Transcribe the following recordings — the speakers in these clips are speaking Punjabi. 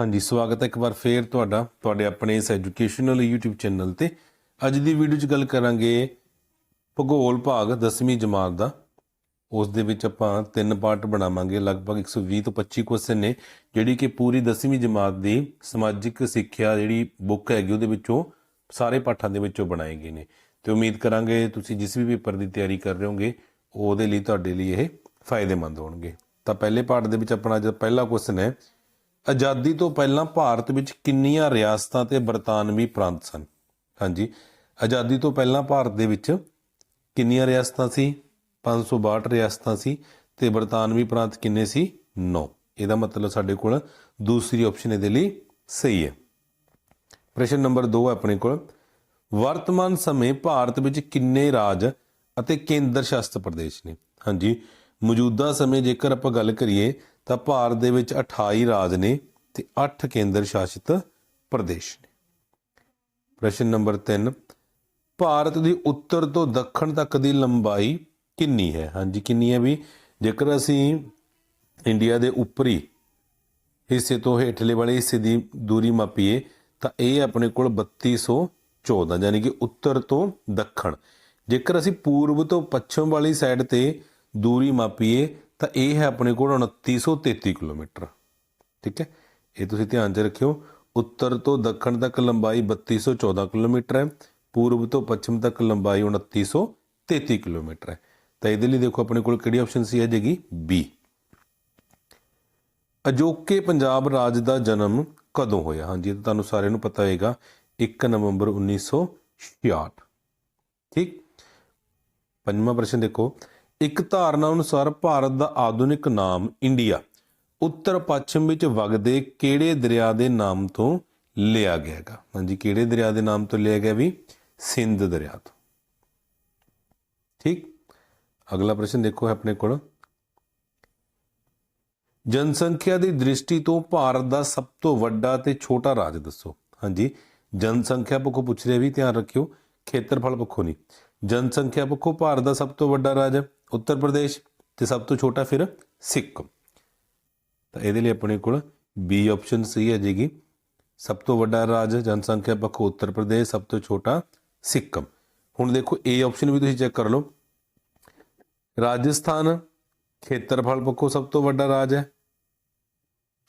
ਹਾਂਜੀ, ਸਵਾਗਤ ਹੈ ਇੱਕ ਵਾਰ ਫੇਰ ਤੁਹਾਡਾ, ਤੁਹਾਡੇ ਆਪਣੇ ਇਸ ਐਜੂਕੇਸ਼ਨਲ YouTube ਚੈਨਲ ਤੇ। ਅੱਜ ਦੀ ਵੀਡੀਓ 'ਚ ਗੱਲ ਕਰਾਂਗੇ ਭੂਗੋਲ ਭਾਗ 10ਵੀਂ ਜਮਾਤ ਦਾ। ਉਸ ਦੇ ਵਿੱਚ ਆਪਾਂ ਤਿੰਨ ਪਾਰਟ ਬਣਾਵਾਂਗੇ, ਲਗਭਗ 120 ਤੋਂ 25 ਕੁਐਸਚਨ ਨੇ, ਜਿਹੜੀ ਕਿ ਪੂਰੀ 10ਵੀਂ ਜਮਾਤ ਦੀ ਸਮਾਜਿਕ ਸਿੱਖਿਆ ਜਿਹੜੀ ਬੁੱਕ ਹੈਗੀ, ਉਹਦੇ ਵਿੱਚੋਂ ਸਾਰੇ ਪਾਠਾਂ ਦੇ ਵਿੱਚੋਂ ਬਣਾਏ ਗਏ ਨੇ। ਤੇ ਉਮੀਦ ਕਰਾਂਗੇ ਤੁਸੀਂ ਜਿਸ ਵੀ ਪੇਪਰ ਦੀ ਤਿਆਰੀ ਕਰ ਰਹੇ ਹੋਗੇ ਉਹਦੇ ਲਈ ਤੁਹਾਡੇ ਲਈ ਇਹ ਫਾਇਦੇਮੰਦ ਹੋਣਗੇ। ਤਾਂ ਪਹਿਲੇ ਪਾਰਟ ਦੇ ਵਿੱਚ ਆਪਣਾ ਜਿਹੜਾ ਪਹਿਲਾ ਕੁਐਸਚਨ ਹੈ ਆਜ਼ਾਦੀ ਤੋਂ ਪਹਿਲਾਂ ਭਾਰਤ ਵਿੱਚ ਕਿੰਨੀਆਂ ਰਿਆਸਤਾਂ ਤੇ ਬਰਤਾਨਵੀ ਪ੍ਰਾਂਤ ਸਨ? ਹਾਂਜੀ, ਆਜ਼ਾਦੀ ਤੋਂ ਪਹਿਲਾਂ ਭਾਰਤ ਦੇ ਵਿੱਚ ਕਿੰਨੀਆਂ ਰਿਆਸਤਾਂ ਸੀ? 562 ਰਿਆਸਤਾਂ ਸੀ ਤੇ ਬਰਤਾਨਵੀ ਪ੍ਰਾਂਤ ਕਿੰਨੇ ਸੀ? 9 ਇਹਦਾ ਮਤਲਬ ਸਾਡੇ ਕੋਲ ਦੂਸਰੀ ਆਪਸ਼ਨ ਇਹਦੇ ਲਈ ਸਹੀ ਹੈ। ਪ੍ਰਸ਼ਨ ਨੰਬਰ 2 ਆਪਣੇ ਕੋਲ। ਵਰਤਮਾਨ ਸਮੇਂ ਭਾਰਤ ਵਿੱਚ ਕਿੰਨੇ ਰਾਜ ਅਤੇ ਕੇਂਦਰ ਸ਼ਾਸਿਤ ਪ੍ਰਦੇਸ਼ ਨੇ? ਹਾਂਜੀ, ਮੌਜੂਦਾ ਸਮੇਂ ਜੇਕਰ ਆਪਾਂ ਗੱਲ ਕਰੀਏ ਤਾਂ ਭਾਰਤ ਦੇ ਵਿੱਚ 28 ਰਾਜ ਨੇ ਤੇ 8 ਕੇਂਦਰ ਸ਼ਾਸਿਤ ਪ੍ਰਦੇਸ਼ ਨੇ। ਪ੍ਰਸ਼ਨ ਨੰਬਰ 3 ਭਾਰਤ ਦੀ ਉੱਤਰ ਤੋਂ ਦੱਖਣ ਤੱਕ ਦੀ ਲੰਬਾਈ ਕਿੰਨੀ ਹੈ? ਹਾਂਜੀ, ਕਿੰਨੀ ਹੈ ਵੀ ਜੇਕਰ ਅਸੀਂ ਇੰਡੀਆ ਦੇ ਉੱਪਰੀ ਹਿੱਸੇ ਤੋਂ ਹੇਠਲੇ ਵਾਲੇ ਹਿੱਸੇ ਦੀ ਦੂਰੀ ਮਾਪੀਏ, ਤਾਂ ਇਹ ਆਪਣੇ ਕੋਲ 3214 ਯਾਨੀ ਕਿ ਉੱਤਰ ਤੋਂ ਦੱਖਣ। ਜੇਕਰ ਅਸੀਂ ਪੂਰਬ ਤੋਂ ਪੱਛਮ ਵਾਲੀ ਸਾਈਡ ਤੇ ਦੂਰੀ ਮਾਪੀਏ ਤਾਂ ਇਹ ਹੈ ਆਪਣੇ ਕੋਲ 2933 ਕਿਲੋਮੀਟਰ। ਠੀਕ ਹੈ? ਇਹ ਤੁਸੀਂ ਧਿਆਨ 'ਚ ਰੱਖਿਓ। ਉੱਤਰ ਤੋਂ ਦੱਖਣ ਤੱਕ ਲੰਬਾਈ 3214 ਕਿਲੋਮੀਟਰ ਹੈ। ਪੂਰਬ ਤੋਂ ਪੱਛਮ ਤੱਕ ਲੰਬਾਈ 2933 ਕਿਲੋਮੀਟਰ ਹੈ। ਤਾਂ ਇਹਦੇ ਲਈ ਦੇਖੋ ਆਪਣੇ ਕੋਲ ਕਿਹੜੀ ਆਪਸ਼ਨ ਸੀ ਹੈ ਜੇਗੀ? ਬੀ। ਅਜੋਕੇ ਪੰਜਾਬ ਰਾਜ ਦਾ ਜਨਮ ਕਦੋਂ ਹੋਇਆ? ਹਾਂਜੀ, ਇਹ ਤੁਹਾਨੂੰ ਸਾਰਿਆਂ ਨੂੰ ਪਤਾ ਹੋਏਗਾ। 1 ਨਵੰਬਰ 1966 ਠੀਕ? ਪੰਜਵਾਂ ਪ੍ਰਸ਼ਨ ਦੇਖੋ। ਇੱਕ ਧਾਰਨਾ ਅਨੁਸਾਰ ਭਾਰਤ ਦਾ ਆਧੁਨਿਕ ਨਾਮ ਇੰਡੀਆ, ਉੱਤਰ ਪੱਛਮ ਵਿੱਚ ਵਗਦੇ ਕਿਹੜੇ ਦਰਿਆ ਦੇ ਨਾਮ ਤੋਂ ਲਿਆ ਗਿਆ ਹੈਗਾ? ਹਾਂਜੀ, ਕਿਹੜੇ ਦਰਿਆ ਦੇ ਨਾਮ ਤੋਂ ਲਿਆ ਗਿਆ ਵੀ? ਸਿੰਧ ਦਰਿਆ ਤੋਂ। ਠੀਕ? ਅਗਲਾ ਪ੍ਰਸ਼ਨ ਦੇਖੋ ਆਪਣੇ ਕੋਲ। ਜਨਸੰਖਿਆ ਦੀ ਦ੍ਰਿਸ਼ਟੀ ਤੋਂ ਭਾਰਤ ਦਾ ਸਭ ਤੋਂ ਵੱਡਾ ਤੇ ਛੋਟਾ ਰਾਜ ਦੱਸੋ। ਹਾਂਜੀ, ਜਨਸੰਖਿਆ ਪੱਖੋਂ ਪੁੱਛ ਰਿਹਾ ਵੀ ਧਿਆਨ ਰੱਖਿਓ, ਖੇਤਰਫਲ ਪੱਖੋਂ ਨਹੀਂ। ਜਨਸੰਖਿਆ ਪੱਖੋਂ ਭਾਰਤ ਦਾ ਸਭ ਤੋਂ ਵੱਡਾ ਰਾਜ ਹੈ। ਉੱਤਰ ਪ੍ਰਦੇਸ਼ ਤੇ ਸਭ ਤੋਂ ਛੋਟਾ ਫਿਰ ਸਿੱਕਮ ਤਾਂ ਇਹਦੇ ਲਈ ਆਪਣੇ ਕੋਲ ਬੀ ਆਪਸ਼ਨ ਸਹੀ ਹੈ ਜੀਗੀ ਸਭ ਤੋਂ ਵੱਡਾ ਰਾਜ, ਜਨਸੰਖਿਆ ਪੱਖੋਂ ਉੱਤਰ ਪ੍ਰਦੇਸ਼, ਸਭ ਤੋਂ ਛੋਟਾ ਸਿੱਕਮ ਹੁਣ ਦੇਖੋ ਏ ਆਪਸ਼ਨ ਵੀ ਤੁਸੀਂ ਚੈੱਕ ਕਰ ਲਓ। ਰਾਜਸਥਾਨ ਖੇਤਰਫਲ ਪੱਖੋਂ ਸਭ ਤੋਂ ਵੱਡਾ ਰਾਜ ਹੈ।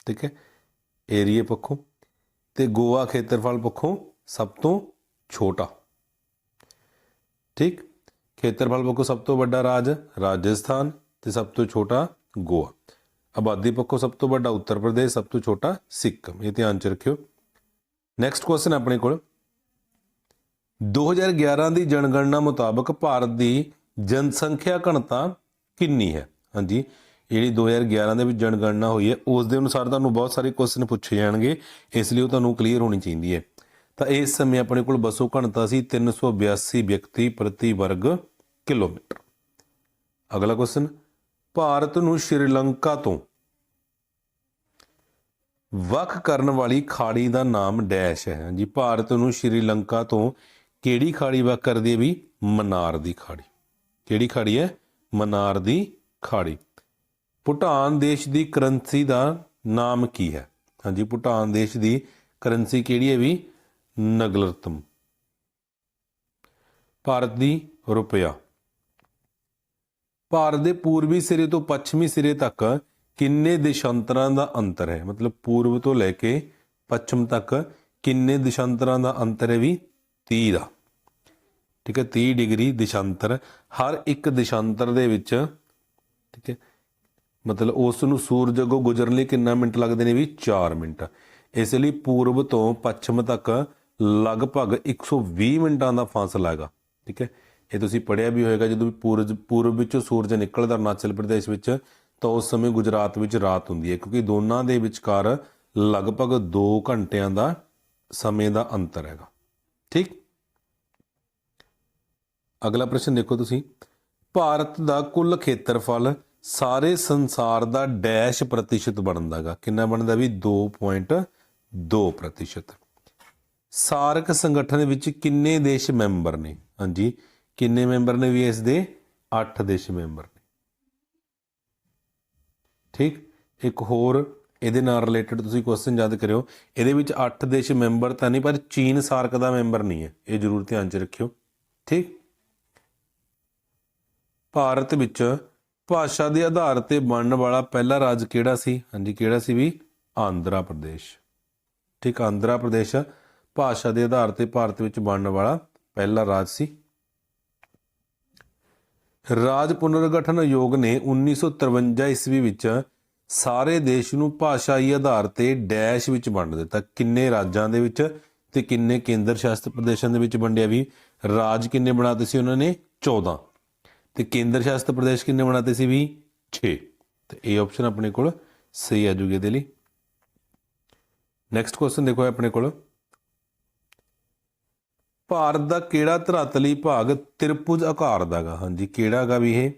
ਠੀਕ ਹੈ? ਏਰੀਏ ਪੱਖੋਂ। ਤੇ ਗੋਆ ਖੇਤਰਫਲ ਪੱਖੋਂ ਸਭ ਤੋਂ ਛੋਟਾ। ਠੀਕ? ਖੇਤਰਫਲ ਪੱਖੋਂ ਸਭ ਤੋਂ ਵੱਡਾ ਰਾਜ ਰਾਜਸਥਾਨ ਤੇ ਸਭ ਤੋਂ ਛੋਟਾ ਗੋਆ। ਆਬਾਦੀ ਪੱਖੋਂ ਸਭ ਤੋਂ ਵੱਡਾ ਉੱਤਰ ਪ੍ਰਦੇਸ਼, ਸਭ ਤੋਂ ਛੋਟਾ ਸਿੱਕਮ। ਇਹ ਧਿਆਨ ਚ ਰੱਖਿਓ। ਨੈਕਸਟ ਕੁਐਸਚਨ ਆਪਣੇ ਕੋਲ। 2011 ਦੀ ਜਨਗਣਨਾ ਮੁਤਾਬਕ ਭਾਰਤ ਦੀ ਜਨਸੰਖਿਆ ਘਣਤਾ ਕਿੰਨੀ ਹੈ? ਹਾਂਜੀ, ਜਿਹੜੀ 2011 ਦੇ ਵਿੱਚ ਜਨਗਣਨਾ ਹੋਈ ਹੈ, ਉਸ ਦੇ ਅਨੁਸਾਰ ਤੁਹਾਨੂੰ ਬਹੁਤ ਸਾਰੇ ਕੁਐਸਚਨ ਪੁੱਛੇ ਜਾਣਗੇ, ਇਸ ਲਈ ਉਹ ਤੁਹਾਨੂੰ ਕਲੀਅਰ ਹੋਣੀ ਚਾਹੀਦੀ ਹੈ। ਤਾਂ ਇਸ ਸਮੇਂ ਆਪਣੇ ਕੋਲ ਬਸੋ ਘਣਤਾ ਸੀ 382 ਵਿਅਕਤੀ ਪ੍ਰਤੀ ਵਰਗ ਕਿਲੋਮੀਟਰ। ਅਗਲਾ ਕੁਐਸਚਨ ਭਾਰਤ ਨੂੰ ਸ਼੍ਰੀਲੰਕਾ ਤੋਂ ਵੱਖ ਕਰਨ ਵਾਲੀ ਖਾੜੀ ਦਾ ਨਾਮ ਡੈਸ਼ ਹੈ। ਹਾਂਜੀ ਭਾਰਤ ਨੂੰ ਸ਼੍ਰੀਲੰਕਾ ਤੋਂ ਕਿਹੜੀ ਖਾੜੀ ਵੱਖ ਕਰਦੀ ਹੈ ਵੀ? ਮਨਾਰ ਦੀ ਖਾੜੀ। ਕਿਹੜੀ ਖਾੜੀ ਹੈ? ਮਨਾਰ ਦੀ ਖਾੜੀ। ਭੂਟਾਨ ਦੇਸ਼ ਦੀ ਕਰੰਸੀ ਦਾ ਨਾਮ ਕੀ ਹੈ? ਹਾਂਜੀ, ਭੂਟਾਨ ਦੇਸ਼ ਦੀ ਕਰੰਸੀ ਕਿਹੜੀ ਹੈ ਵੀ? ਨਗਲਰਤਮ। ਭਾਰਤ ਦੀ ਰੁਪਿਆ। ਭਾਰਤ ਦੇ ਪੂਰਬੀ ਸਿਰੇ ਤੋਂ ਪੱਛਮੀ ਸਿਰੇ ਤੱਕ ਕਿੰਨੇ ਦਿਸ਼ਾਂਤਰਾਂ ਦਾ ਅੰਤਰ ਹੈ? ਮਤਲਬ ਪੂਰਬ ਤੋਂ ਲੈ ਕੇ ਪੱਛਮ ਤੱਕ ਕਿੰਨੇ ਦਿਸ਼ਾਂਤਰਾਂ ਦਾ ਅੰਤਰ ਹੈ ਵੀ? 30 ਦਾ। ਠੀਕ ਹੈ 30 ਡਿਗਰੀ ਦਿਸ਼ਾਂਤਰ। ਹਰ ਇੱਕ ਦਿਸ਼ਾਂਤਰ ਦੇ ਵਿੱਚ, ਠੀਕ ਹੈ, ਮਤਲਬ ਉਸ ਨੂੰ ਸੂਰਜ ਅੱਗੋਂ ਗੁਜ਼ਰਨ ਲਈ ਕਿੰਨਾ ਮਿੰਟ ਲੱਗਦੇ ਨੇ ਵੀ? 4 ਮਿੰਟ। ਇਸ ਲਈ ਪੂਰਬ ਤੋਂ ਪੱਛਮ ਤੱਕ ਲਗਭਗ 120 ਮਿੰਟਾਂ ਦਾ ਫਾਸਲਾ ਹੈਗਾ, ਠੀਕ ਹੈ? ਇਹ ਤੁਸੀਂ ਪੜਿਆ ਵੀ ਹੋਏਗਾ, ਜਦੋਂ ਵੀ ਪੂਰਬ ਪੂਰਬ ਵਿੱਚੋਂ ਸੂਰਜ ਨਿਕਲਦਾ, ਅਰੁਣਾਚਲ ਪ੍ਰਦੇਸ਼ ਵਿੱਚ, ਤਾਂ ਉਸ ਸਮੇਂ ਗੁਜਰਾਤ ਵਿੱਚ ਰਾਤ ਹੁੰਦੀ ਹੈ, ਕਿਉਂਕਿ ਦੋਨਾਂ ਦੇ ਵਿਚਕਾਰ ਲਗਭਗ 2 ਘੰਟਿਆਂ ਦਾ ਸਮੇਂ ਦਾ ਅੰਤਰ ਹੈਗਾ, ਠੀਕ? ਅਗਲਾ ਪ੍ਰਸ਼ਨ ਦੇਖੋ ਤੁਸੀਂ। ਭਾਰਤ ਦਾ ਕੁੱਲ ਖੇਤਰਫਲ ਸਾਰੇ ਸੰਸਾਰ ਦਾ ਡੈਸ਼ ਪ੍ਰਤੀਸ਼ਤ ਬਣਦਾ ਬਣਦਾਗਾ ਕਿੰਨਾ ਬਣਦਾ ਵੀ? 2.2 ਪ੍ਰਤੀਸ਼ਤ। ਸਾਰਕ ਸੰਗਠਨ ਵਿੱਚ ਕਿੰਨੇ ਦੇਸ਼ ਮੈਂਬਰ ਨੇ? ਹਾਂਜੀ, ਕਿੰਨੇ ਮੈਂਬਰ ਨੇ ਵੀ ਇਸ ਦੇ? 8 ਦੇਸ਼ ਮੈਂਬਰ ਨੇ। ਠੀਕ? ਇੱਕ ਹੋਰ, ਇਹਦੇ ਨਾਲ ਰਿਲੇਟਡ ਤੁਸੀਂ ਕੁਐਸਚਨ ਯਾਦ ਕਰਿਓ। ਇਹਦੇ ਵਿੱਚ 8 ਦੇਸ਼ ਮੈਂਬਰ ਤਾਂ ਨਹੀਂ, ਪਰ ਚੀਨ ਸਾਰਕ ਦਾ ਮੈਂਬਰ ਨਹੀਂ ਹੈ। ਇਹ ਜ਼ਰੂਰ ਧਿਆਨ 'ਚ ਰੱਖਿਓ। ਠੀਕ? ਭਾਰਤ ਵਿੱਚ ਭਾਸ਼ਾ ਦੇ ਆਧਾਰ ਤੇ ਬਣਨ ਵਾਲਾ ਪਹਿਲਾ ਰਾਜ ਕਿਹੜਾ ਸੀ? ਹਾਂਜੀ, ਕਿਹੜਾ ਸੀ ਵੀ? ਆਂਧਰਾ ਪ੍ਰਦੇਸ਼। ਠੀਕ, ਆਂਧਰਾ ਪ੍ਰਦੇਸ਼। ਭਾਸ਼ਾ ਦੇ ਆਧਾਰ ਤੇ ਭਾਰਤ ਵਿੱਚ ਬਣਨ ਵਾਲਾ ਪਹਿਲਾ ਰਾਜ ਸੀ। ਰਾਜ ਪੁਨਰਗਠਨ ਆਯੋਗ ਨੇ 1953 ਈਸਵੀ ਵਿੱਚ ਸਾਰੇ ਦੇਸ਼ ਨੂੰ ਭਾਸ਼ਾਈ ਆਧਾਰ ਤੇ ਡੈਸ਼ ਵਿੱਚ ਵੰਡ ਦਿੱਤਾ। ਕਿੰਨੇ ਰਾਜਾਂ ਦੇ ਵਿੱਚ ਤੇ ਕਿੰਨੇ ਕੇਂਦਰ ਸ਼ਾਸਿਤ ਪ੍ਰਦੇਸ਼ਾਂ ਦੇ ਵਿੱਚ ਵੰਡਿਆ ਵੀ ਰਾਜ ਕਿੰਨੇ ਬਣਾਤੇ ਸੀ ਉਹਨਾਂ ਨੇ? 14 ਤੇ ਕੇਂਦਰ ਸ਼ਾਸਿਤ ਪ੍ਰਦੇਸ਼ ਕਿੰਨੇ ਬਣਾਤੇ ਸੀ ਵੀ? 6 ਤੇ ਇਹ ਆਪਸ਼ਨ ਆਪਣੇ ਕੋਲ ਸਹੀ ਆ ਜੂਗੇ ਦੇ ਲਈ। ਨੈਕਸਟ ਕੁਐਸਚਨ ਦੇਖੋ ਆਪਣੇ ਕੋਲ। ਭਾਰਤ ਦਾ ਕਿਹੜਾ ਧਰਾਤਲੀ ਭਾਗ ਤਿਰਭੁਜ ਆਕਾਰ ਦਾ ਗਾ? ਹਾਂਜੀ, ਕਿਹੜਾ ਗਾ ਵੀ ਇਹ?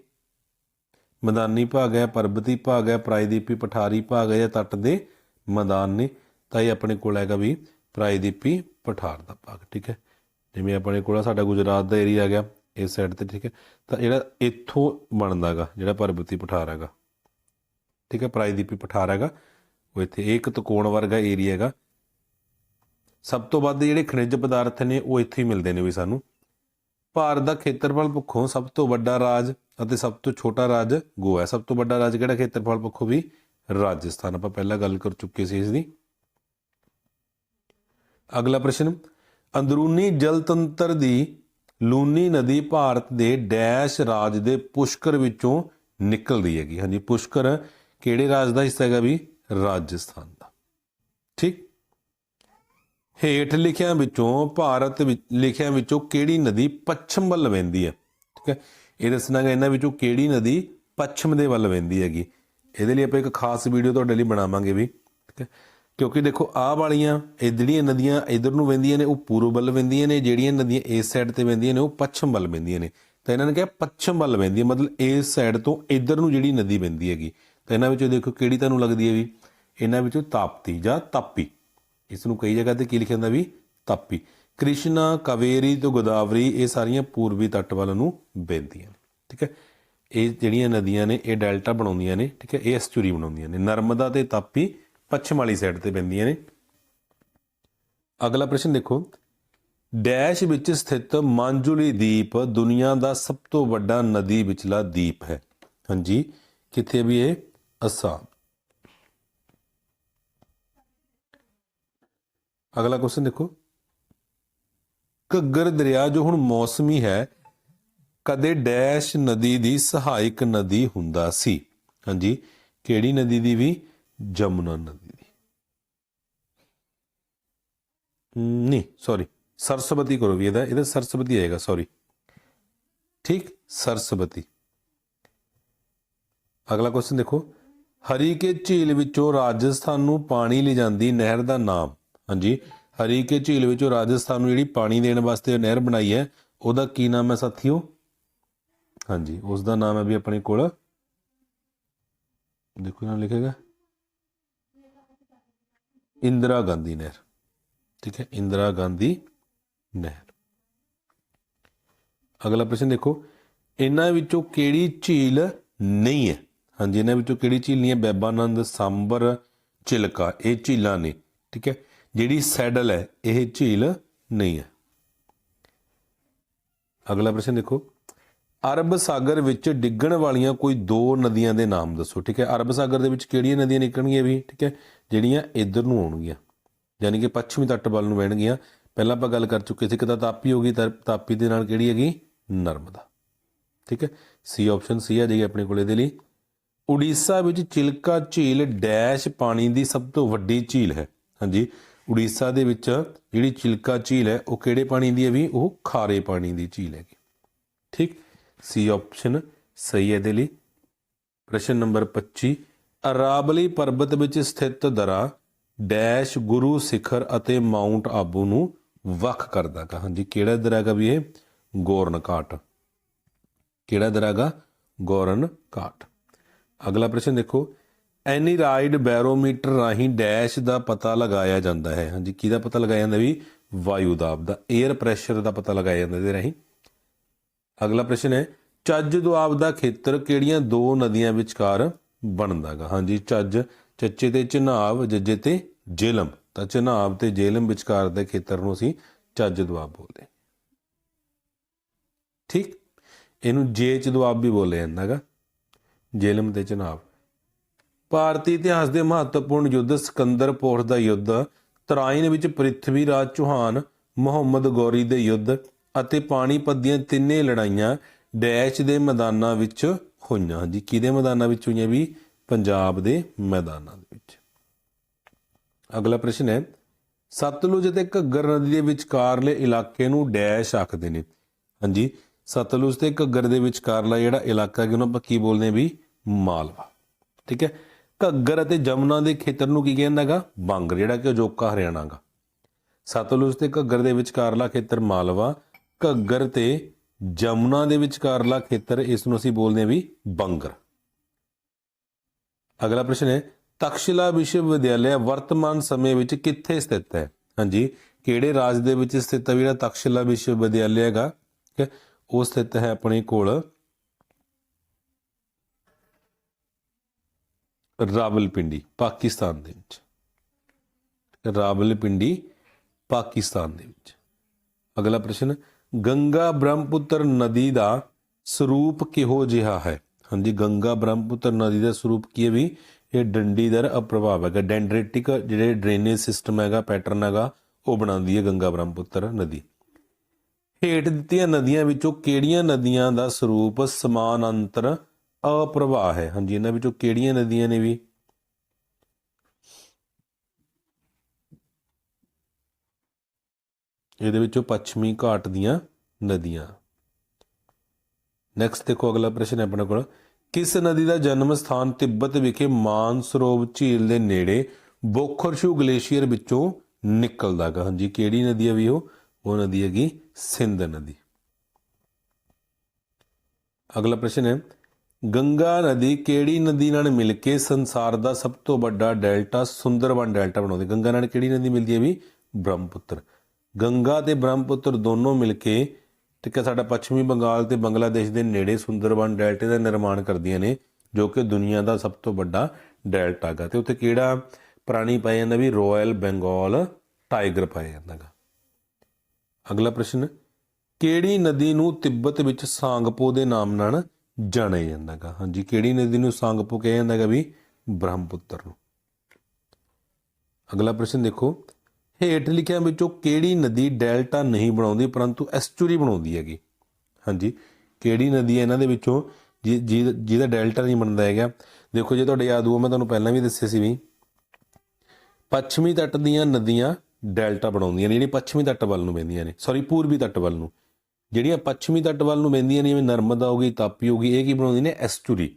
ਮੈਦਾਨੀ ਭਾਗ ਹੈ, ਪਰਬਤੀ ਭਾਗ ਹੈ, ਪ੍ਰਾਇਦੀਪੀ ਪਠਾਰੀ ਭਾਗ ਹੈ ਜਾਂ ਤੱਟ ਦੇ ਮੈਦਾਨ ਨੇ। ਤਾਂ ਇਹ ਆਪਣੇ ਕੋਲ ਹੈਗਾ ਵੀ ਪ੍ਰਾਇਦੀਪੀ ਪਠਾਰ ਦਾ ਭਾਗ, ਠੀਕ ਹੈ? ਜਿਵੇਂ ਆਪਣੇ ਕੋਲ ਸਾਡਾ ਗੁਜਰਾਤ ਦਾ ਏਰੀਆ ਆ ਗਿਆ ਇਸ ਸਾਈਡ ਤੇ, ਠੀਕ ਹੈ? ਤਾਂ ਜਿਹੜਾ ਇੱਥੋਂ ਬਣਦਾਗਾ ਜਿਹੜਾ ਪਰਬਤੀ ਪਠਾਰ ਹੈਗਾ, ਠੀਕ ਹੈ? ਪ੍ਰਾਇਦੀਪੀ ਪਠਾਰ ਹੈਗਾ, ਉਹ ਇੱਥੇ ਇਹ ਇੱਕ ਤਕੋਣ ਵਰਗਾ ਏਰੀਆ ਹੈਗਾ। ਸਭ ਤੋਂ ਵੱਧ ਜਿਹੜੇ ਖਣਿਜ ਪਦਾਰਥ ਨੇ, ਉਹ ਇੱਥੇ ਹੀ ਮਿਲਦੇ ਨੇ ਵੀ ਸਾਨੂੰ। ਭਾਰਤ ਦਾ ਖੇਤਰਫਲ ਪੱਖੋਂ ਸਭ ਤੋਂ ਵੱਡਾ ਰਾਜ ਅਤੇ ਸਭ ਤੋਂ ਛੋਟਾ ਰਾਜ ਗੋਆ ਹੈ। ਸਭ ਤੋਂ ਵੱਡਾ ਰਾਜ ਕਿਹੜਾ ਖੇਤਰਫਲ ਪੱਖੋਂ ਵੀ? ਰਾਜਸਥਾਨ। ਆਪਾਂ ਪਹਿਲਾਂ ਗੱਲ ਕਰ ਚੁੱਕੇ ਸੀ ਇਸ ਦੀ ਅਗਲਾ ਪ੍ਰਸ਼ਨ, ਅੰਦਰੂਨੀ ਜਲ ਤੰਤਰ ਦੀ ਲੂਨੀ ਨਦੀ ਭਾਰਤ ਦੇ ਡੈਸ਼ ਰਾਜ ਦੇ ਪੁਸ਼ਕਰ ਵਿੱਚੋਂ ਨਿਕਲਦੀ ਹੈਗੀ। ਹਾਂਜੀ, ਪੁਸ਼ਕਰ ਕਿਹੜੇ ਰਾਜ ਦਾ ਹਿੱਸਾ ਹੈਗਾ ਵੀ? ਰਾਜਸਥਾਨ। ਹੇਠ ਲਿਖਿਆਂ ਵਿੱਚੋਂ, ਭਾਰਤ ਵਿੱਚ ਲਿਖਿਆਂ ਵਿੱਚੋਂ ਕਿਹੜੀ ਨਦੀ ਪੱਛਮ ਵੱਲ ਵਹਿੰਦੀ ਹੈ? ਠੀਕ ਹੈ? ਇਹ ਦੱਸਣਾ ਹੈ ਇਹਨਾਂ ਵਿੱਚੋਂ ਕਿਹੜੀ ਨਦੀ ਪੱਛਮ ਦੇ ਵੱਲ ਵਹਿੰਦੀ ਹੈਗੀ। ਇਹਦੇ ਲਈ ਆਪਾਂ ਇੱਕ ਖਾਸ ਵੀਡੀਓ ਤੁਹਾਡੇ ਲਈ ਬਣਾਵਾਂਗੇ ਵੀ, ਠੀਕ ਹੈ? ਕਿਉਂਕਿ ਦੇਖੋ, ਆਹ ਵਾਲੀਆਂ ਇਹ ਨਦੀਆਂ ਇਧਰ ਨੂੰ ਵਹਿੰਦੀਆਂ ਨੇ, ਉਹ ਪੂਰਬ ਵੱਲ ਵਹਿੰਦੀਆਂ ਨੇ, ਜਿਹੜੀਆਂ ਨਦੀਆਂ ਇਸ ਸਾਈਡ ਤੇ ਵਹਿੰਦੀਆਂ ਨੇ, ਉਹ ਪੱਛਮ ਵੱਲ ਵਹਿੰਦੀਆਂ ਨੇ। ਤਾਂ ਇਹਨਾਂ ਨੇ ਕਿਹਾ ਪੱਛਮ ਵੱਲ ਵਹਿੰਦੀ ਹੈ, ਮਤਲਬ ਇਸ ਸਾਈਡ ਤੋਂ ਇਧਰ ਨੂੰ ਜਿਹੜੀ ਨਦੀ ਵਹਿੰਦੀ ਹੈਗੀ। ਤਾਂ ਇਹਨਾਂ ਵਿੱਚੋਂ ਦੇਖੋ ਕਿਹੜੀ ਤੁਹਾਨੂੰ ਲੱਗਦੀ ਹੈ ਵੀ? ਇਹਨਾਂ ਵਿੱਚੋਂ ਤਾਪਤੀ ਜਾਂ ਤਾਪੀ। ਇਸ ਨੂੰ ਕਈ ਜਗ੍ਹਾ ਤੇ ਕੀ ਲਿਖਿਆ ਹੁੰਦਾ ਵੀ? ਤਾਪੀ। ਕ੍ਰਿਸ਼ਨਾ, ਕਾਵੇਰੀ ਤੋਂ ਗੋਦਾਵਰੀ ਇਹ ਸਾਰੀਆਂ ਪੂਰਬੀ ਤੱਟ ਵੱਲ ਨੂੰ ਵਹਿੰਦੀਆਂ ਠੀਕ ਹੈ? ਇਹ ਜਿਹੜੀਆਂ ਨਦੀਆਂ ਨੇ, ਇਹ ਡੈਲਟਾ ਬਣਾਉਂਦੀਆਂ ਨੇ, ਠੀਕ ਹੈ? ਇਹ ਐਸਚੂਰੀ ਬਣਾਉਂਦੀਆਂ ਨੇ। ਨਰਮਦਾ ਤੇ ਤਾਪੀ ਪੱਛਮ ਵਾਲੀ ਸਾਈਡ ਤੇ ਪੈਂਦੀਆਂ ਨੇ। ਅਗਲਾ ਪ੍ਰਸ਼ਨ ਦੇਖੋ। ਡੈਸ਼ ਵਿੱਚ ਸਥਿਤ ਮਾਂਜੁਲੀ ਦੀਪ ਦੁਨੀਆ ਦਾ ਸਭ ਤੋਂ ਵੱਡਾ ਨਦੀ ਵਿਚਲਾ ਦੀਪ ਹੈ। ਹਾਂਜੀ, ਕਿੱਥੇ ਵੀ ਇਹ? ਅਸਾਮ। ਅਗਲਾ ਕੁਐਸਚਨ ਦੇਖੋ। ਘੱਗਰ ਦਰਿਆ ਜੋ ਹੁਣ ਮੌਸਮੀ ਹੈ ਕਦੇ ਡੈਸ਼ ਨਦੀ ਦੀ ਸਹਾਇਕ ਨਦੀ ਹੁੰਦਾ ਸੀ। ਹਾਂਜੀ ਕਿਹੜੀ ਨਦੀ ਦੀ ਵੀ? ਜਮੁਨਾ ਨਦੀ ਦੀ। ਹਮ, ਨਹੀਂ ਸੌਰੀ ਸਰਸਵਤੀ ਕਰੋ ਵੀ ਇਹਦਾ ਇਹਦਾ ਸਰਸਵਤੀ ਆਏਗਾ ਸੌਰੀ ਠੀਕ ਸਰਸਵਤੀ। ਅਗਲਾ ਕੁਐਸਚਨ ਦੇਖੋ। ਹਰੀ ਕੇ ਝੀਲ ਵਿੱਚੋਂ ਰਾਜਸਥਾਨ ਨੂੰ ਪਾਣੀ ਲਿਜਾਂਦੀ ਨਹਿਰ ਦਾ ਨਾਮ। ਹਾਂਜੀ। ਹਰੀਕੇ ਝੀਲ ਵਿੱਚੋਂ ਰਾਜਸਥਾਨ ਨੂੰ ਜਿਹੜੀ ਪਾਣੀ ਦੇਣ ਵਾਸਤੇ ਨਹਿਰ ਬਣਾਈ ਹੈ, ਉਹਦਾ ਕੀ ਨਾਮ ਹੈ ਸਾਥੀਓ? ਹਾਂਜੀ, ਉਸ ਦਾ ਨਾਮ ਹੈ ਵੀ ਆਪਣੇ ਕੋਲ। ਦੇਖੋ ਨਾਮ ਲਿਖੇਗਾ ਇੰਦਰਾ ਗਾਂਧੀ ਨਹਿਰ। ਠੀਕ ਹੈ, ਇੰਦਰਾ ਗਾਂਧੀ ਨਹਿਰ। ਅਗਲਾ ਪ੍ਰਸ਼ਨ ਦੇਖੋ। ਇਹਨਾਂ ਵਿੱਚੋਂ ਕਿਹੜੀ ਝੀਲ ਨਹੀਂ ਹੈ? ਹਾਂਜੀ, ਇਹਨਾਂ ਵਿੱਚੋਂ ਕਿਹੜੀ ਝੀਲ ਨਹੀਂ ਹੈ? ਬੈਬਾਨੰਦ, ਸਾਂਬਰ ਚਿਲਕਾ ਇਹ ਝੀਲਾਂ ਨੇ। ਠੀਕ ਹੈ ਜਿਹੜੀ ਸੈਡਲ ਹੈ, ਇਹ ਝੀਲ ਨਹੀਂ ਹੈ। ਅਗਲਾ ਪ੍ਰਸ਼ਨ ਦੇਖੋ। ਅਰਬ ਸਾਗਰ ਵਿੱਚ ਡਿੱਗਣ ਵਾਲੀਆਂ ਕੋਈ ਦੋ ਨਦੀਆਂ ਦੇ ਨਾਮ ਦੱਸੋ, ਠੀਕ ਹੈ? ਅਰਬ ਸਾਗਰ ਦੇ ਵਿੱਚ ਕਿਹੜੀਆਂ ਨਦੀਆਂ ਨਿਕਲਣਗੀਆਂ ਵੀ, ਠੀਕ ਹੈ? ਜਿਹੜੀਆਂ ਇੱਧਰ ਨੂੰ ਆਉਣਗੀਆਂ, ਯਾਨੀ ਕਿ ਪੱਛਮੀ ਤੱਟ ਵੱਲ ਨੂੰ ਵਹਿਣਗੀਆਂ। ਪਹਿਲਾਂ ਆਪਾਂ ਗੱਲ ਕਰ ਚੁੱਕੇ ਸੀ ਕਿ ਤਾਂ ਤਾਪੀ ਹੋਗੀ ਤਾਂ ਤਾਪੀ ਦੇ ਨਾਲ ਕਿਹੜੀ ਹੈਗੀ? ਨਰਮਦਾ ਠੀਕ ਹੈ? ਸੀ ਆਪਸ਼ਨ ਸੀ ਆ ਜਾਏਗੀ ਆਪਣੇ ਕੋਲ ਇਹਦੇ ਲਈ। ਉੜੀਸਾ ਵਿੱਚ ਚਿਲਕਾ ਝੀਲ ਡੈਸ਼ ਪਾਣੀ ਦੀ ਸਭ ਤੋਂ ਵੱਡੀ ਝੀਲ ਹੈ। ਹਾਂਜੀ ਉੜੀਸਾ ਦੇ ਵਿੱਚ ਜਿਹੜੀ ਚਿਲਕਾ ਝੀਲ ਹੈ, ਉਹ ਕਿਹੜੇ ਪਾਣੀ ਦੀ ਹੈ ਵੀ? ਉਹ ਖਾਰੇ ਪਾਣੀ ਦੀ ਝੀਲ ਹੈਗੀ। ਠੀਕ? ਸੀ ਆਪਸ਼ਨ ਸਹੀ ਹੈ ਇਹਦੇ ਲਈ। ਪ੍ਰਸ਼ਨ ਨੰਬਰ 25 ਅਰਾਬਲੀ ਪਰਬਤ ਵਿੱਚ ਸਥਿਤ ਦਰਾ ਡੈਸ਼ ਗੁਰੂ ਸਿਖਰ ਅਤੇ ਮਾਉਂਟ ਆਬੂ ਨੂੰ ਵੱਖ ਕਰਦਾ ਕਾ ਹਾਂਜੀ, ਕਿਹੜਾ ਦਰਾ ਹੈਗਾ ਵੀ ਇਹ? ਗੋਰਨ ਘਾਟ। ਕਿਹੜਾ ਦਰਾ ਹੈਗਾ? ਗੋਰਨ ਘਾਟ। ਅਗਲਾ ਪ੍ਰਸ਼ਨ ਦੇਖੋ। ਐਨੀਰਾਈਡ ਬੈਰੋਮੀਟਰ ਰਾਹੀਂ ਡੈਸ਼ ਦਾ ਪਤਾ ਲਗਾਇਆ ਜਾਂਦਾ ਹੈ। ਹਾਂਜੀ, ਕਿਹਦਾ ਪਤਾ ਲਗਾਇਆ ਜਾਂਦਾ ਵੀ? ਵਾਯੂ ਦਾਬ ਦਾ 에ਅਰ ਪ੍ਰੈਸ਼ਰ ਦਾ ਪਤਾ ਲਗਾਇਆ ਜਾਂਦਾ ਇਹਦੇ ਰਾਹੀਂ। ਅਗਲਾ ਪ੍ਰਸ਼ਨ ਹੈ, ਚੱਜ ਦੁਆਬ ਦਾ ਖੇਤਰ ਕਿਹੜੀਆਂ ਦੋ ਨਦੀਆਂ ਵਿਚਕਾਰ ਬਣਦਾਗਾ ਹਾਂਜੀ, ਚੱਜ, ਚੱਚੇ ਤੇ ਚਨਾਬ, ਜੱਜੇ ਤੇ ਜੇਲਮ। ਤਾਂ ਚਨਾਬ ਤੇ ਜੇਲਮ ਵਿਚਕਾਰ ਦੇ ਖੇਤਰ ਨੂੰ ਅਸੀਂ ਚੱਜ ਦੁਆਬ ਬੋਲਦੇ ਠੀਕ? ਇਹਨੂੰ ਜੇਚ ਦੁਆਬ ਵੀ ਬੋਲਿਆ ਜਾਂਦਾ ਹੈਗਾ ਜੇਲਮ ਤੇ ਚਨਾਬ। ਭਾਰਤੀ ਇਤਿਹਾਸ ਦੇ ਮਹੱਤਵਪੂਰਨ ਯੁੱਧ ਸਿਕੰਦਰ ਪੋਰਟ ਦਾ ਯੁੱਧ ਤਰਾਇਨ ਵਿੱਚ ਪ੍ਰਿਥਵੀ ਰਾਜ ਚੌਹਾਨ, ਮੁਹੰਮਦ ਗੌਰੀ ਦੇ ਯੁੱਧ ਅਤੇ ਪਾਣੀਪਤ ਦੀਆਂ ਤਿੰਨੇ ਲੜਾਈਆਂ ਡੈਸ਼ ਦੇ ਮੈਦਾਨਾਂ ਵਿੱਚ ਹੋਈਆਂ। ਜੀ, ਕਿਹਦੇ ਮੈਦਾਨਾਂ ਵਿੱਚ ਹੋਈਆਂ ਵੀ? ਪੰਜਾਬ ਦੇ ਮੈਦਾਨਾਂ ਦੇ ਵਿੱਚ। ਅਗਲਾ ਪ੍ਰਸ਼ਨ ਹੈ, ਸਤਲੁਜ ਅਤੇ ਘੱਗਰ ਨਦੀ ਦੇ ਵਿਚਕਾਰਲੇ ਇਲਾਕੇ ਨੂੰ ਡੈਸ਼ ਆਖਦੇ ਨੇ। ਹਾਂਜੀ, ਸਤਲੁਜ ਤੇ ਘੱਗਰ ਦੇ ਵਿਚਕਾਰਲਾ ਜਿਹੜਾ ਇਲਾਕਾ ਹੈ, ਉਹਨੂੰ ਆਪਾਂ ਕੀ ਬੋਲਦੇ ਹਾਂ ਵੀ? ਮਾਲਵਾ। ਠੀਕ ਹੈ? ਘੱਗਰ ਅਤੇ ਜਮਨਾ ਦੇ ਖੇਤਰ ਨੂੰ ਕੀ ਕਹਿੰਦਾ ਹੈਗਾ ਬੰਗਰ ਜਿਹੜਾ ਕਿ ਅਜੋਕਾ ਹਰਿਆਣਾ ਗਾ ਸਤਲੁਜ ਤੇ ਘੱਗਰ ਦੇ ਵਿਚਕਾਰਲਾ ਖੇਤਰ ਮਾਲਵਾ, ਘੱਗਰ ਤੇ ਜਮਨਾ ਦੇ ਵਿਚਕਾਰਲਾ ਖੇਤਰ, ਇਸ ਨੂੰ ਅਸੀਂ ਬੋਲਦੇ ਹਾਂ ਵੀ ਬੰਗਰ। ਅਗਲਾ ਪ੍ਰਸ਼ਨ ਹੈ, ਤਕਸ਼ਿਲਾ ਵਿਸ਼ਵ ਵਿਦਿਆਲਿਆ ਵਰਤਮਾਨ ਸਮੇਂ ਵਿੱਚ ਕਿੱਥੇ ਸਥਿਤ ਹੈ? ਹਾਂਜੀ, ਕਿਹੜੇ ਰਾਜ ਦੇ ਵਿੱਚ ਸਥਿਤ ਹੈ ਜਿਹੜਾ ਤਕਸ਼ਿਲਾ ਵਿਸ਼ਵ ਵਿਦਿਆਲਿਆ ਹੈਗਾ? ਠੀਕ ਹੈ ਉਹ ਸਥਿਤ ਹੈ ਆਪਣੇ ਕੋਲ ਰਾਵਲਪਿੰਡੀ, ਪਾਕਿਸਤਾਨ ਦੇ ਵਿੱਚ। ਰਾਵਲਪਿੰਡੀ, ਪਾਕਿਸਤਾਨ ਦੇ ਵਿੱਚ। ਅਗਲਾ ਪ੍ਰਸ਼ਨ, ਗੰਗਾ ਬ੍ਰਹਮਪੁੱਤਰ ਨਦੀ ਦਾ ਸਰੂਪ ਕਿਹੋ ਜਿਹਾ ਹੈ? ਹਾਂਜੀ, ਗੰਗਾ ਬ੍ਰਹਮਪੁੱਤਰ ਨਦੀ ਦਾ ਸਰੂਪ ਕੀ ਹੈ ਵੀ? ਇਹ ਡੰਡੀਦਰ ਅਪ੍ਰਭਾਵ ਹੈਗਾ। ਡੈਂਡਰੇਟਿਕ ਜਿਹੜੇ ਡਰੇਨੇਜ ਸਿਸਟਮ ਹੈਗਾ, ਪੈਟਰਨ ਹੈਗਾ, ਉਹ ਬਣਾਉਂਦੀ ਹੈ ਗੰਗਾ ਬ੍ਰਹਮਪੁੱਤਰ ਨਦੀ। ਹੇਠ ਦਿੱਤੀਆਂ ਨਦੀਆਂ ਵਿੱਚੋਂ ਕਿਹੜੀਆਂ ਨਦੀਆਂ ਦਾ ਸਰੂਪ ਸਮਾਨ ਅੰਤਰ ਅਪ੍ਰਵਾਹ ਹੈ। ਹਾਂਜੀ, ਇਹਨਾਂ ਵਿੱਚੋਂ ਕਿਹੜੀਆਂ ਨਦੀਆਂ ਨੇ ਵੀ? ਇਹਦੇ ਵਿੱਚੋਂ ਪੱਛਮੀ ਘਾਟ ਦੀਆਂ ਨਦੀਆਂ। ਨੈਕਸਟ ਦੇਖੋ ਅਗਲਾ ਪ੍ਰਸ਼ਨ ਹੈ ਆਪਣੇ ਕੋਲ। ਕਿਸ ਨਦੀ ਦਾ ਜਨਮ ਸਥਾਨ ਤਿੱਬਤ ਵਿਖੇ ਮਾਨਸਰੋਵਰ ਝੀਲ ਦੇ ਨੇੜੇ ਬੋਖਰਸ਼ੂ ਗਲੇਸ਼ੀਅਰ ਵਿੱਚੋਂ ਨਿਕਲਦਾ ਗਾ? ਹਾਂਜੀ, ਕਿਹੜੀ ਨਦੀ ਹੈ ਵੀ ਉਹ? ਉਹ ਨਦੀ ਹੈਗੀ ਸਿੰਧ ਨਦੀ। ਅਗਲਾ ਪ੍ਰਸ਼ਨ ਹੈ ਗੰਗਾ ਨਦੀ ਕਿਹੜੀ ਨਦੀ ਨਾਲ ਮਿਲ ਕੇ ਸੰਸਾਰ ਦਾ ਸਭ ਤੋਂ ਵੱਡਾ ਡੈਲਟਾ ਸੁੰਦਰਬਨ ਡੈਲਟਾ ਬਣਾਉਂਦੀ? ਗੰਗਾ ਨਾਲ ਕਿਹੜੀ ਨਦੀ ਮਿਲਦੀ ਹੈ ਵੀ? ਬ੍ਰਹਮਪੁੱਤਰ। ਗੰਗਾ ਤੇ ਬ੍ਰਹਮਪੁੱਤਰ ਦੋਨੋਂ ਮਿਲ ਕੇ, ਠੀਕ ਹੈ, ਸਾਡਾ ਪੱਛਮੀ ਬੰਗਾਲ ਤੇ ਬੰਗਲਾਦੇਸ਼ ਦੇ ਨੇੜੇ ਸੁੰਦਰਬਨ ਡੈਲਟੇ ਦਾ ਨਿਰਮਾਣ ਕਰਦੀਆਂ ਨੇ, ਜੋ ਕਿ ਦੁਨੀਆ ਦਾ ਸਭ ਤੋਂ ਵੱਡਾ ਡੈਲਟਾ ਹੈਗਾ ਤੇ ਉੱਥੇ ਕਿਹੜਾ ਪ੍ਰਾਣੀ ਪਾਇਆ ਜਾਂਦਾ ਵੀ? ਰਾਇਲ ਬੰਗਾਲ ਟਾਈਗਰ ਪਾਇਆ ਜਾਂਦਾ ਹੈਗਾ ਅਗਲਾ ਪ੍ਰਸ਼ਨ, ਕਿਹੜੀ ਨਦੀ ਨੂੰ ਤਿੱਬਤ ਵਿੱਚ ਸਾਂਗਪੋ ਦੇ ਨਾਮ ਨਾਲ ਜਾਣਿਆ ਜਾਂਦਾ ਹੈਗਾ। ਹਾਂਜੀ, ਕਿਹੜੀ ਨਦੀ ਨੂੰ ਸਾਂਗਪੋ ਕਿਹਾ ਜਾਂਦਾ ਹੈਗਾ ਵੀ ਬ੍ਰਹਮਪੁੱਤਰ ਨੂੰ? ਅਗਲਾ ਪ੍ਰਸ਼ਨ ਦੇਖੋ। ਹੇਠ ਲਿਖਿਆਂ ਵਿੱਚੋਂ ਕਿਹੜੀ ਨਦੀ ਡੈਲਟਾ ਨਹੀਂ ਬਣਾਉਂਦੀ, ਪਰੰਤੂ ਐਸਚੂਰੀ ਬਣਾਉਂਦੀ ਹੈਗੀ? ਹਾਂਜੀ, ਕਿਹੜੀ ਨਦੀ ਹੈ ਇਹਨਾਂ ਦੇ ਵਿੱਚੋਂ ਜਿ- ਜਿ- ਜਿਹਦਾ ਡੈਲਟਾ ਨਹੀਂ ਬਣਦਾ ਹੈਗਾ? ਦੇਖੋ, ਜੇ ਤੁਹਾਡੇ ਯਾਦ ਹੋਊ, ਮੈਂ ਤੁਹਾਨੂੰ ਪਹਿਲਾਂ ਵੀ ਦੱਸਿਆ ਸੀ ਵੀ ਪੱਛਮੀ ਤੱਟ ਦੀਆਂ ਨਦੀਆਂ ਡੈਲਟਾ ਬਣਾਉਂਦੀਆਂ ਨੇ ਜਿਹੜੀ ਪੱਛਮੀ ਤੱਟ ਵੱਲ ਨੂੰ ਵਹਿੰਦੀਆਂ ਨੇ ਸੌਰੀ ਪੂਰਬੀ ਤੱਟ ਵੱਲ ਨੂੰ। ਜਿਹੜੀਆਂ ਪੱਛਮੀ ਤੱਟ ਵੱਲ ਨੂੰ ਵਹਿੰਦੀਆਂ ਨੇ, ਜਿਵੇਂ ਨਰਮਦਾ ਹੋ ਗਈ, ਤਾਪੀ ਹੋ ਗਈ, ਇਹ ਕੀ ਬਣਾਉਂਦੀ ਨੇ? ਐਸਟੂਰੀ।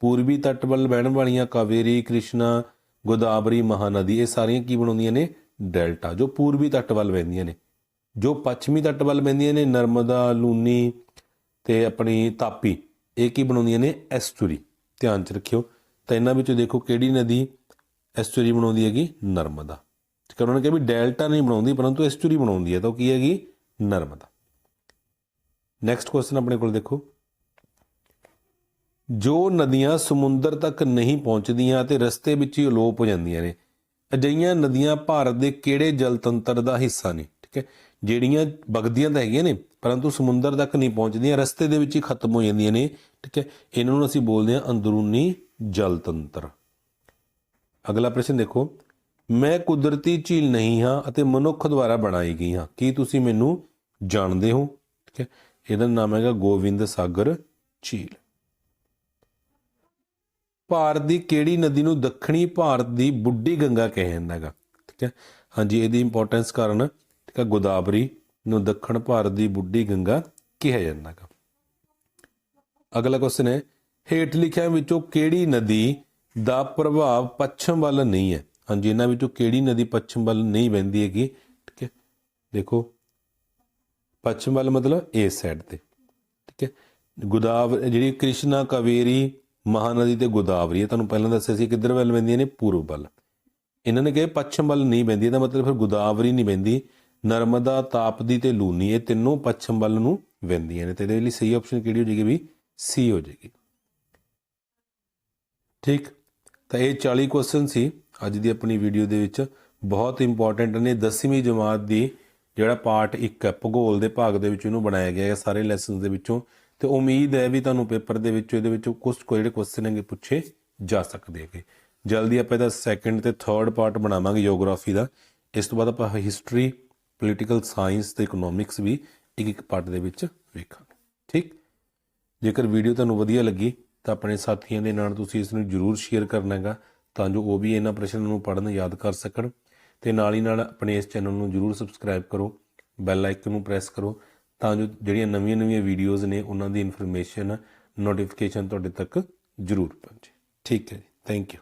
ਪੂਰਬੀ ਤੱਟ ਵੱਲ ਵਹਿਣ ਵਾਲੀਆਂ ਕਾਵੇਰੀ, ਕ੍ਰਿਸ਼ਨਾ, ਗੋਦਾਵਰੀ, ਮਹਾਨਦੀ, ਇਹ ਸਾਰੀਆਂ ਕੀ ਬਣਾਉਂਦੀਆਂ ਨੇ? ਡੈਲਟਾ, ਜੋ ਪੂਰਬੀ ਤੱਟ ਵੱਲ ਵਹਿੰਦੀਆਂ ਨੇ। ਜੋ ਪੱਛਮੀ ਤੱਟ ਵੱਲ ਵਹਿੰਦੀਆਂ ਨੇ, ਨਰਮਦਾ, ਲੂਨੀ ਤੇ ਆਪਣੀ ਤਾਪੀ, ਇਹ ਕੀ ਬਣਾਉਂਦੀਆਂ ਨੇ? ਐਸਟੂਰੀ। ਧਿਆਨ ਚ ਰੱਖਿਓ। ਤਾਂ ਇਹਨਾਂ ਵਿੱਚੋਂ ਦੇਖੋ ਕਿਹੜੀ ਨਦੀ ਐਸਟੂਰੀ ਬਣਾਉਂਦੀ ਹੈਗੀ? ਨਰਮਦਾ। ਠੀਕ ਉਹਨਾਂ ਨੇ ਕਿਹਾ ਵੀ ਡੈਲਟਾ ਨਹੀਂ ਬਣਾਉਂਦੀ, ਪਰੰਤੂ ਐਸਟੂਰੀ ਬਣਾਉਂਦੀ ਹੈ। ਤਾਂ ਉਹ ਕੀ ਹੈਗੀ? ਨਰਮਦਾ। ਨੈਕਸਟ ਕੁਐਸਚਨ ਆਪਣੇ ਕੋਲ ਦੇਖੋ। ਜੋ ਨਦੀਆਂ ਸਮੁੰਦਰ ਤੱਕ ਨਹੀਂ ਪਹੁੰਚਦੀਆਂ ਤੇ ਰਸਤੇ ਵਿੱਚ ਹੀ ਅਲੋਪ ਹੋ ਜਾਂਦੀਆਂ ਨੇ, ਅਜਿਹੀਆਂ ਨਦੀਆਂ ਭਾਰਤ ਦੇ ਕਿਹੜੇ ਜਲ ਤੰਤਰ ਦਾ ਹਿੱਸਾ ਨੇ? ਠੀਕ ਹੈ। ਜਿਹੜੀਆਂ ਵਗਦੀਆਂ ਤਾਂ ਹੈਗੀਆਂ ਨੇ, ਪਰੰਤੂ ਸਮੁੰਦਰ ਤੱਕ ਨਹੀਂ ਪਹੁੰਚਦੀਆਂ, ਰਸਤੇ ਦੇ ਵਿੱਚ ਹੀ ਖਤਮ ਹੋ ਜਾਂਦੀਆਂ ਨੇ। ਠੀਕ ਹੈ। ਇਹਨਾਂ ਨੂੰ ਅਸੀਂ ਬੋਲਦੇ ਹਾਂ ਅੰਦਰੂਨੀ ਜਲਤੰਤਰ। ਅਗਲਾ ਪ੍ਰਸ਼ਨ ਦੇਖੋ। ਮੈਂ ਕੁਦਰਤੀ ਝੀਲ ਨਹੀਂ ਹਾਂ ਅਤੇ ਮਨੁੱਖ ਦੁਆਰਾ ਬਣਾਈ ਗਈ ਹਾਂ। ਕੀ ਤੁਸੀਂ ਮੈਨੂੰ ਜਾਣਦੇ ਹੋ? ਠੀਕ ਹੈ। ਇਹਦਾ ਨਾਮ ਹੈਗਾ ਗੋਬਿੰਦ ਸਾਗਰ ਝੀਲ। ਭਾਰਤ ਦੀ ਕਿਹੜੀ ਨਦੀ ਨੂੰ ਦੱਖਣੀ ਭਾਰਤ ਦੀ ਬੁੱਢੀ ਗੰਗਾ ਕਿਹਾ ਜਾਂਦਾ ਹੈਗਾ, ਠੀਕ ਹੈ? ਹਾਂਜੀ, ਇਹਦੀ ਇੰਪੋਰਟੈਂਸ ਕਾਰਨ ਠੀਕ ਹੈ, ਗੋਦਾਵਰੀ ਨੂੰ ਦੱਖਣ ਭਾਰਤ ਦੀ ਬੁੱਢੀ ਗੰਗਾ ਕਿਹਾ ਜਾਂਦਾ ਹੈਗਾ। ਅਗਲਾ ਕੁਐਸਚਨ ਹੈ, ਹੇਠ ਲਿਖਿਆ ਵਿੱਚੋਂ ਕਿਹੜੀ ਨਦੀ ਦਾ ਪ੍ਰਭਾਵ ਪੱਛਮ ਵੱਲ ਨਹੀਂ ਹੈ? ਹਾਂਜੀ, ਇਹਨਾਂ ਵਿੱਚੋਂ ਕਿਹੜੀ ਨਦੀ ਪੱਛਮ ਵੱਲ ਨਹੀਂ ਵਹਿੰਦੀ ਹੈਗੀ, ਠੀਕ ਹੈ? ਦੇਖੋ ਪੱਛਮ ਵੱਲ ਮਤਲਬ ਇਸ ਸਾਈਡ ਤੇ, ਠੀਕ ਹੈ? ਗੋਦਾਵ ਜਿਹੜੀ ਕ੍ਰਿਸ਼ਨਾ ਕਾਵੇਰੀ ਮਹਾਨਦੀ ਤੇ ਗੋਦਾਵਰੀ, ਇਹ ਤੁਹਾਨੂੰ ਪਹਿਲਾਂ ਦੱਸਿਆ ਸੀ ਕਿੱਧਰ ਵੱਲ ਵਹਿੰਦੀਆਂ ਨੇ? ਪੂਰਬ ਵੱਲ। ਇਹਨਾਂ ਨੇ ਕਿਹਾ ਪੱਛਮ ਵੱਲ ਨਹੀਂ ਵਹਿੰਦੀ, ਇਹਦਾ ਮਤਲਬ ਫਿਰ ਗੋਦਾਵਰੀ ਨਹੀਂ ਵਹਿੰਦੀ। ਨਰਮਦਾ, ਤਾਪਦੀ ਤੇ ਲੂਨੀ, ਇਹ ਤਿੰਨੋਂ ਪੱਛਮ ਵੱਲ ਨੂੰ ਵਹਿੰਦੀਆਂ ਨੇ ਤੇ ਇਹਦੇ ਲਈ ਸਹੀ ਆਪਸ਼ਨ ਕਿਹੜੀ ਹੋ ਜਾਏਗੀ ਵੀ ਸੀ ਹੋ ਜਾਏਗੀ। ਠੀਕ? ਤਾਂ ਇਹ 40 ਕੁਐਸਚਨ ਸੀ। ਅੱਜ ਦੀ ਆਪਣੀ ਵੀਡੀਓ ਦੇ ਵਿੱਚ ਬਹੁਤ ਇੰਪੋਰਟੈਂਟ ਨੇ 10ਵੀਂ ਜਮਾਤ ਦੀ ਜਿਹੜਾ ਪਾਰਟ 1 ਹੈ, ਭੂਗੋਲ ਦੇ ਭਾਗ ਦੇ ਵਿੱਚ ਇਹਨੂੰ ਬਣਾਇਆ ਗਿਆ ਹੈ, ਸਾਰੇ ਲੈਸਨਸ ਦੇ ਵਿੱਚੋਂ। ਤੇ ਉਮੀਦ ਹੈ ਵੀ ਤੁਹਾਨੂੰ ਪੇਪਰ ਦੇ ਵਿੱਚ, ਇਹਦੇ ਵਿੱਚੋਂ ਕੁਝ ਕੋਈ ਜਿਹੜੇ ਕੁਐਸਚਨ ਹੈਗੇ ਪੁੱਛੇ ਜਾ ਸਕਦੇ ਹੈਗੇ। ਜਲਦੀ ਆਪਾਂ ਇਹਦਾ ਸੈਕੰਡ ਤੇ ਥਰਡ ਪਾਰਟ ਬਣਾਵਾਂਗੇ ਜੀਓਗ੍ਰਾਫੀ ਦਾ। ਇਸ ਤੋਂ ਬਾਅਦ ਆਪਾਂ ਹਿਸਟਰੀ ਪੋਲੀਟੀਕਲ ਸਾਇੰਸ ਤੇ ਇਕਨੋਮਿਕਸ ਵੀ ਇੱਕ ਇੱਕ ਪਾਰਟ ਦੇ ਵਿੱਚ ਵੇਖਾਂਗੇ। ਠੀਕ? ਜੇਕਰ ਵੀਡੀਓ ਤੁਹਾਨੂੰ ਵਧੀਆ ਲੱਗੀ, ਤਾਂ ਆਪਣੇ ਸਾਥੀਆਂ ਦੇ ਨਾਲ ਤੁਸੀਂ ਇਸ ਨੂੰ ਜਰੂਰ ਸ਼ੇਅਰ ਕਰਨਾ ਹੈਗਾ, ਤਾਂ ਜੋ ਉਹ ਵੀ ਇਹਨਾਂ ਪ੍ਰਸ਼ਨਾਂ ਨੂੰ ਪੜ੍ਹਨ, ਯਾਦ ਕਰ ਸਕਣ। ਤੇ ਨਾਲ ਹੀ ਨਾਲ ਆਪਣੇ ਇਸ ਚੈਨਲ ਨੂੰ ਜਰੂਰ ਸਬਸਕ੍ਰਾਈਬ ਕਰੋ ਬੈਲ ਆਈਕਨ ਨੂੰ ਪ੍ਰੈਸ ਕਰੋ, ਤਾਂ ਜੋ ਜਿਹੜੀਆਂ ਨਵੀਆਂ-ਨਵੀਆਂ ਵੀਡੀਓਜ਼ ਨੇ ਉਹਨਾਂ ਦੀ ਇਨਫੋਰਮੇਸ਼ਨ ਨੋਟੀਫਿਕੇਸ਼ਨ ਤੁਹਾਡੇ ਤੱਕ ਜਰੂਰ ਪਹੁੰਚੇ। ਠੀਕ ਹੈ ਜੀ ਥੈਂਕ ਯੂ